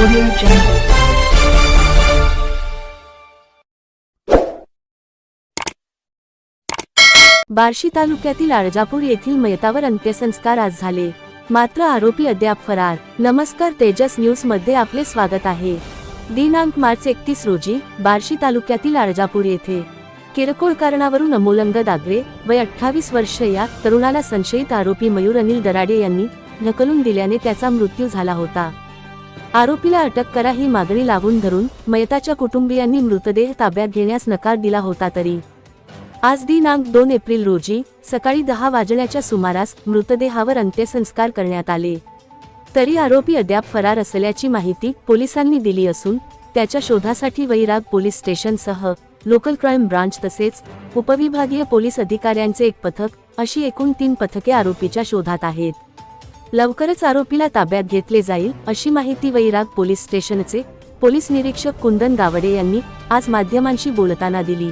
Audio Jungle. Barshi तालुक्यातील आळजापूर येथील मयतावर अंत्यसंस्कार आज झाले. मात्र आरोपी अद्याप फरार. नमस्कार तेजस न्यूजमध्ये आपले स्वागत आहे. दिनांक मार्च एकतीस रोजी बार्शी तालुक्यातील आळजापूर येथे. किरकोळ कारणावरून अमोलंग दागरे वय अठ्ठावीस वर्ष या तरुणाला संशयित आरोपी मयूर अनिल दराडे यांनी ढकलून दिल्याने त्याचा मृत्यू झाला होता. आरोपीला अटक करा ही मागणी लावून धरून मयताच्या कुटुंबियांनी मृतदेह ताब्यात घेण्यास नकार दिला होता तरी. आज दिनांक दोन एप्रिल रोजी सकाळी दहा वाजण्याच्या सुमारास मृतदेहावर अंत्यसंस्कार करण्यात आले. तरी आरोपी अद्याप फरार असल्याची माहिती पोलिसांनी दिली असून त्याच्या शोधासाठी वैराग पोलीस स्टेशनसह लोकल क्राईम ब्रांच तसेच उपविभागीय पोलीस अधिकाऱ्यांचे एक पथक अशी एकूण तीन पथके आरोपीच्या शोधात आहेत. लवकरच आरोपीला ताब्यात घेतले जाईल अशी माहिती वैराग पोलीस स्टेशनचे पोलीस निरीक्षक कुंदन गावडे यांनी आज माध्यमांशी बोलताना दिली.